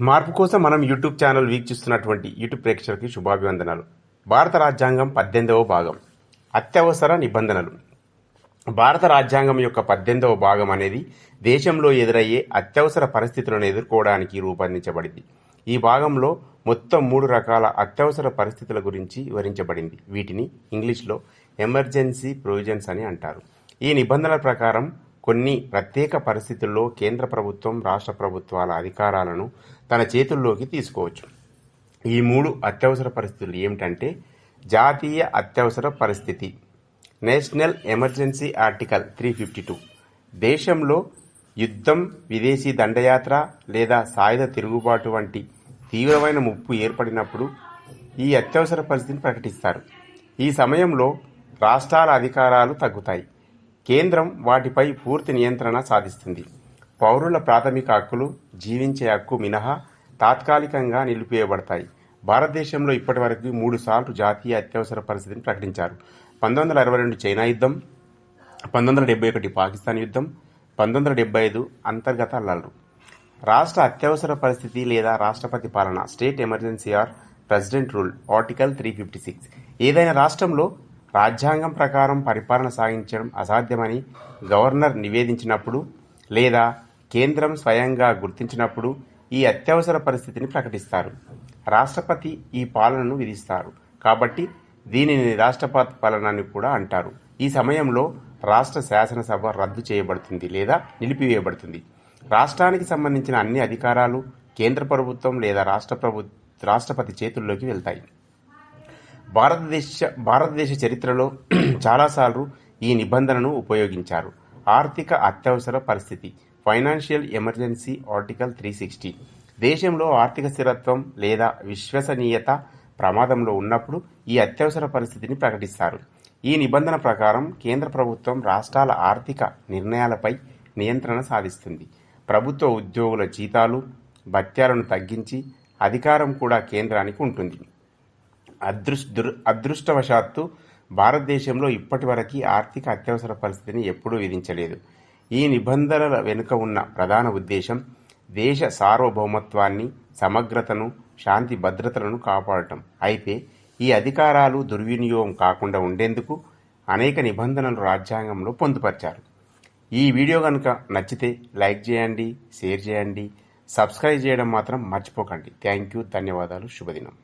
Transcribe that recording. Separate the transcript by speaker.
Speaker 1: మార్పు కోసం మనం యూట్యూబ్ ఛానల్ వీక్షిస్తున్నటువంటి యూట్యూబ్ ప్రేక్షకులకి శుభాభివందనాలు. భారత రాజ్యాంగం పద్దెనిమిదవ భాగం. అత్యవసర నిబంధనలు. భారత రాజ్యాంగం యొక్క పద్దెనిమిదవ భాగం అనేది దేశంలో ఎదురయ్యే అత్యవసర పరిస్థితులను ఎదుర్కోవడానికి రూపొందించబడింది. ఈ భాగంలో మొత్తం మూడు రకాల అత్యవసర పరిస్థితుల గురించి వివరించబడింది. వీటిని ఇంగ్లీష్లో ఎమర్జెన్సీ ప్రొవిజన్స్ అని అంటారు. ఈ నిబంధనల ప్రకారం కొన్ని ప్రత్యేక పరిస్థితుల్లో కేంద్ర ప్రభుత్వం రాష్ట్ర ప్రభుత్వాల అధికారాలను తన చేతుల్లోకి తీసుకోవచ్చు. ఈ మూడు అత్యవసర పరిస్థితులు ఏమిటంటే జాతీయ అత్యవసర పరిస్థితి national emergency article three fifty two దేశంలో యుద్ధం విదేశీ దండయాత్ర లేదా సాయుధ తిరుగుబాటు వంటి తీవ్రమైన ముప్పు ఏర్పడినప్పుడు ఈ అత్యవసర పరిస్థితిని ప్రకటిస్తారు. ఈ సమయంలో రాష్ట్రాల అధికారాలు తగ్గుతాయి. కేంద్రం వాటిపై పూర్తి నియంత్రణ సాధిస్తుంది. పౌరుల ప్రాథమిక హక్కులు జీవించే హక్కు మినహా తాత్కాలికంగా నిలిపివేయబడతాయి. భారతదేశంలో ఇప్పటివరకు మూడు సార్లు జాతీయ అత్యవసర పరిస్థితిని ప్రకటించారు. పంతొమ్మిది వందల అరవై రెండు చైనా యుద్ధం పంతొమ్మిది వందల డెబ్బై ఒకటి పాకిస్తాన్ యుద్ధం పంతొమ్మిది వందల డెబ్బై ఐదు అంతర్గత అల్లర్లు రాష్ట్ర అత్యవసర పరిస్థితి లేదా రాష్ట్రపతి పాలన state emergency or president rule article three fifty six. ఏదైనా రాష్ట్రంలో రాజ్యాంగం ప్రకారం పరిపాలన సాగించడం అసాధ్యమని గవర్నర్ నివేదించినప్పుడు లేదా కేంద్రం స్వయంగా గుర్తించినప్పుడు ఈ అత్యవసర పరిస్థితిని ప్రకటిస్తారు. రాష్ట్రపతి ఈ పాలనను విధిస్తారు. కాబట్టి దీనిని రాష్ట్రపతి పాలన అని కూడా అంటారు. ఈ సమయంలో రాష్ట్ర శాసనసభ రద్దు చేయబడుతుంది లేదా నిలిపివేయబడుతుంది. రాష్ట్రానికి సంబంధించిన అన్ని అధికారాలు కేంద్ర ప్రభుత్వం లేదా రాష్ట్ర ప్రభు రాష్ట్రపతి చేతుల్లోకి వెళ్తాయి. భారతదేశ భారతదేశ చరిత్రలో చాలాసార్లు ఈ నిబంధనను ఉపయోగించారు. ఆర్థిక అత్యవసర పరిస్థితి financial emergency article three sixty. దేశంలో ఆర్థిక స్థిరత్వం లేదా విశ్వసనీయత ప్రమాదంలో ఉన్నప్పుడు ఈ అత్యవసర పరిస్థితిని ప్రకటిస్తారు. ఈ నిబంధన ప్రకారం కేంద్ర ప్రభుత్వం రాష్ట్రాల ఆర్థిక నిర్ణయాలపై నియంత్రణ సాధిస్తుంది. ప్రభుత్వ ఉద్యోగుల జీతాలు భత్యాలను తగ్గించి అధికారం కూడా కేంద్రానికి ఉంటుంది. అదృష్ అదృష్టవశాత్తు భారతదేశంలో ఇప్పటివరకు ఆర్థిక అత్యవసర పరిస్థితిని ఎప్పుడూ విధించలేదు. ఈ నిబంధనల వెనుక ఉన్న ప్రధాన ఉద్దేశం దేశ సార్వభౌమత్వాన్ని సమగ్రతను శాంతి భద్రతలను కాపాడటం. అయితే ఈ అధికారాలు దుర్వినియోగం కాకుండా ఉండేందుకు అనేక నిబంధనలు రాజ్యాంగంలో పొందుపరిచారు. ఈ వీడియో కనుక నచ్చితే లైక్ చేయండి షేర్ చేయండి సబ్స్క్రైబ్ చేయడం మాత్రం మర్చిపోకండి. థ్యాంక్ యూ ధన్యవాదాలు శుభదినం.